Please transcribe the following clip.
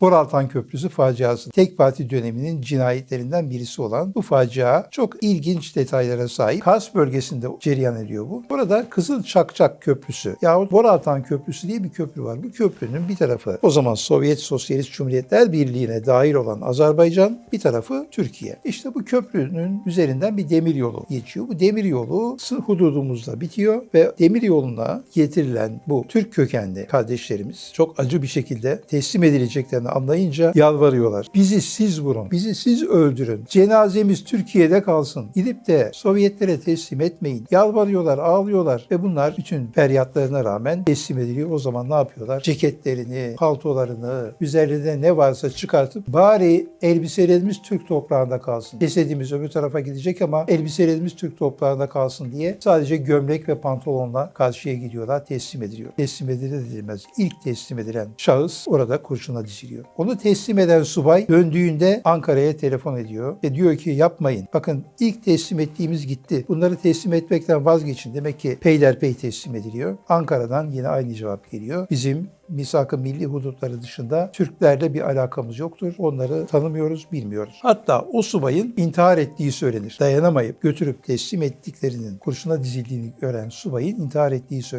Boraltan Köprüsü faciası tek parti döneminin cinayetlerinden birisi olan bu facia çok ilginç detaylara sahip. Kars bölgesinde cereyan ediyor bu. Burada Kızıl Çakçak Köprüsü yahut Boraltan Köprüsü diye bir köprü var. Bu köprünün bir tarafı o zaman Sovyet Sosyalist Cumhuriyetler Birliği'ne dahil olan Azerbaycan, bir tarafı Türkiye. İşte bu köprünün üzerinden bir demir yolu geçiyor. Bu demir yolu sınır hududumuzda bitiyor ve demir yoluna getirilen bu Türk kökenli kardeşlerimiz çok acı bir şekilde teslim edileceklerini anlayınca yalvarıyorlar. Bizi siz vurun, bizi siz öldürün. Cenazemiz Türkiye'de kalsın. Gidip de Sovyetlere teslim etmeyin. Yalvarıyorlar, ağlıyorlar ve bunlar bütün feryatlarına rağmen teslim ediliyor. O zaman ne yapıyorlar? Ceketlerini, paltolarını, üzerinde ne varsa çıkartıp bari elbiselerimiz Türk toprağında kalsın. Cesedimiz öbür tarafa gidecek ama elbiselerimiz Türk toprağında kalsın diye sadece gömlek ve pantolonla karşıya gidiyorlar, teslim ediliyor. Teslim edilir edilmez. İlk teslim edilen şahıs orada kurşuna diziliyor. Onu teslim eden subay döndüğünde Ankara'ya telefon ediyor ve diyor ki yapmayın. Bakın ilk teslim ettiğimiz gitti. Bunları teslim etmekten vazgeçin. Demek ki peyderpey teslim ediliyor. Ankara'dan yine aynı cevap geliyor. Bizim misak-ı milli hudutları dışında Türklerle bir alakamız yoktur. Onları tanımıyoruz, bilmiyoruz. Hatta o subayın intihar ettiği söylenir. Dayanamayıp götürüp teslim ettiklerinin kurşuna dizildiğini gören subayın intihar ettiği söylenir.